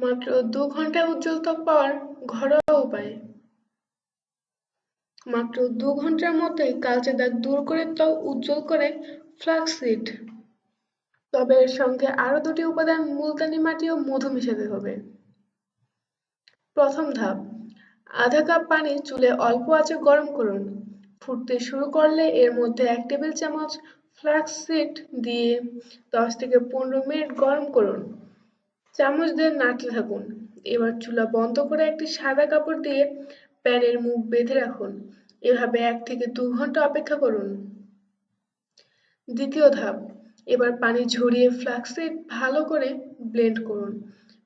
মাত্র দু ঘণ্টা উজ্জ্বল ত্বক পাওয়ার ঘরোয়া উপায়। মাত্র দু ঘণ্টার মধ্যেই কালচে দাগ দূর করে ত্বক উজ্জ্বল করে ফ্লাক্সিড তবে এর সঙ্গে আরও দুটি উপাদান মুলতানি মাটি ও মধু মিশাতে হবে। প্রথম ধাপ, আধা কাপ পানি চুলে অল্প আঁচে গরম করুন। ফুটতে শুরু করলে এর মধ্যে এক টেবিল চামচ ফ্লাক্সিড দিয়ে দশ থেকে পনেরো মিনিট গরম করুন। চামচ দিয়ে নাড়তে থাকুন এবার চুলা বন্ধ করে একটি সাদা কাপড় দিয়ে প্যানের মুখ বেঁধে রাখুন। এভাবে এক থেকে দু ঘণ্টা অপেক্ষা করুন। দ্বিতীয় ধাপ, এবার পানি ঝরিয়ে ফ্লাক্সিড ভালো করে ব্লেন্ড করুন।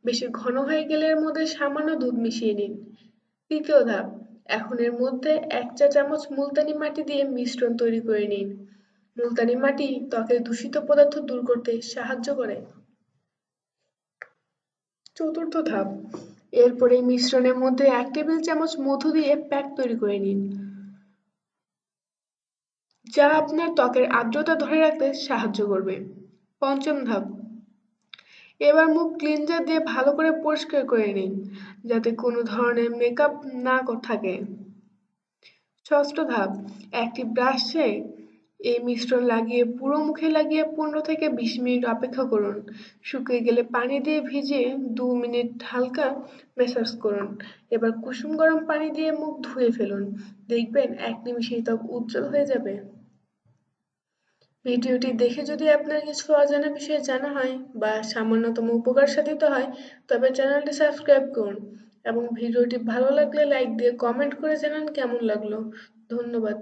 বেশি ঘন হয়ে গেলে এর মধ্যে সামান্য দুধ মিশিয়ে নিন। তৃতীয় ধাপ, এখন এর মধ্যে এক চা চামচ মুলতানি মাটি দিয়ে মিশ্রণ তৈরি করে নিন। মুলতানি মাটি ত্বকের দূষিত পদার্থ দূর করতে সাহায্য করে। চতুর্থ ধাপ। এরপরে মিশ্রণের মধ্যে এক টেবিল চামচ মধু দিয়ে প্যাক তৈরি করে নিন। যা আপনার ত্বকের আর্দ্রতা ধরে রাখতে সাহায্য করবে। পঞ্চম ধাপ। এবার মুখ ক্লিনজার দিয়ে ভালো করে পরিষ্কার করে নিন, যাতে কোনো ধরনের মেকআপ না থাকে। ষষ্ঠ ধাপ। একটি ব্রাশে এই মিশ্রণ লাগিয়ে পুরো মুখে লাগিয়ে পনেরো থেকে বিশ মিনিট অপেক্ষা করুন। শুকিয়ে গেলে পানি দিয়ে ভিজিয়ে দু মিনিট হালকা ম্যাসাজ করুন। এবার কুসুম গরম পানি দিয়ে মুখ ধুয়ে ফেলুন। দেখবেন এক নিমিষেই ত্বক উজ্জ্বল হয়ে যাবে। ভিডিওটি দেখে যদি আপনার কিছু অজানা বিষয়ে জানা হয় বা সামান্যতম উপকার সাধিত হয়, তবে চ্যানেলটি সাবস্ক্রাইব করুন এবং ভিডিওটি ভালো লাগলে লাইক দিয়ে কমেন্ট করে জানান কেমন লাগল। ধন্যবাদ।